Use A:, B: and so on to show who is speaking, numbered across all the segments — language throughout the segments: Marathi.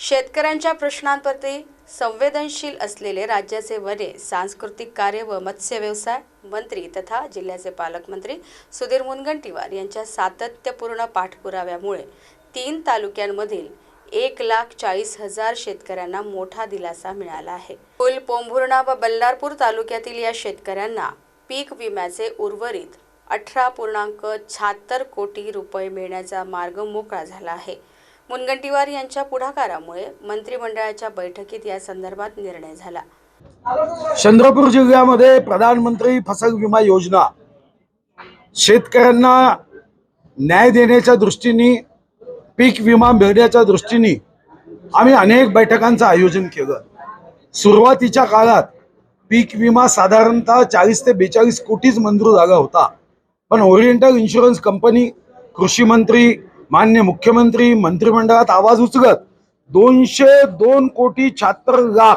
A: शेतकऱ्यांच्या प्रश्नांप्रती संवेदनशील असलेले राज्याचे वने सांस्कृतिक कार्य व मत्स्य व्यवसाय मंत्री तथा जिल्ह्याचे पालकमंत्री सुधीर मुनगंटीवार यांच्या सातत्यपूर्ण पाठपुराव्यामुळे तीन तालुक्यांमधील एक लाख चाळीस हजार शेतकऱ्यांना मोठा दिलासा मिळाला आहे. कुल पोंभुर्णा व बल्लारपूर तालुक्यातील या शेतकऱ्यांना पीक विम्याचे उर्वरित अठरा पूर्णांक शहात्तर कोटी रुपये मिळण्याचा मार्ग मोकळा झाला आहे. मुनगंटीवार यांच्या पुढाकारामुळे मंत्रिमंडळाच्या बैठकीत या संदर्भात निर्णय झाला.
B: चंद्रपूर जिल्ह्यामध्ये प्रधानमंत्री फसल विमा योजना. शेतकऱ्यांना न्याय देण्याच्या दृष्टीने पीक विमा मिळण्याच्या दृष्टीने आम्ही अनेक बैठकांचं आयोजन केलं. सुरुवातीच्या काळात पीक विमा साधारणतः चाळीस ते बेचाळीस कोटीच मंजूर झाला होता. पण ओरिएंटल इन्शुरन्स कंपनी कृषी मंत्री मान्य मुख्यमंत्री मंत्रिमंडळात आवाज उचलत दोनशे दोन कोटी शहात्तर लाख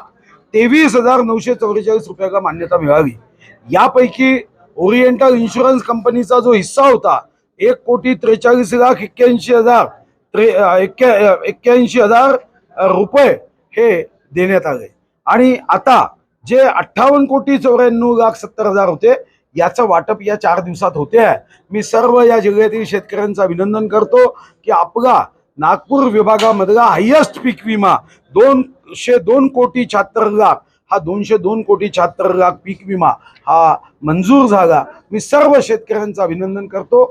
B: तेवीस हजार नऊशे चौवेचाळीस रुपयाला मान्यता मिळावी यापैकी ओरिएंटल इन्शुरन्स कंपनीचा जो हिस्सा होता एक कोटी त्रेचाळीस लाख एक्क्याऐंशी हजार त्रे एक्क्याऐंशी हजार रुपये हे देण्यात आले. आणि आता जे अठ्ठावन्न कोटी चौऱ्याण्णव लाख सत्तर हजार होते याचं वाटप या चार दिवसात होते आहे. मी सर्व या जिल्ह्यातील शेतकऱ्यांचं अभिनंदन करतो की आपला नागपूर विभागामधला हायेस्ट पीक विमा दोनशे दोन कोटी शहात्तर लाख हा दोनशे दोन कोटी शहात्तर लाख पीक विमा हा मंजूर झाला. मी सर्व शेतकऱ्यांचं अभिनंदन करतो.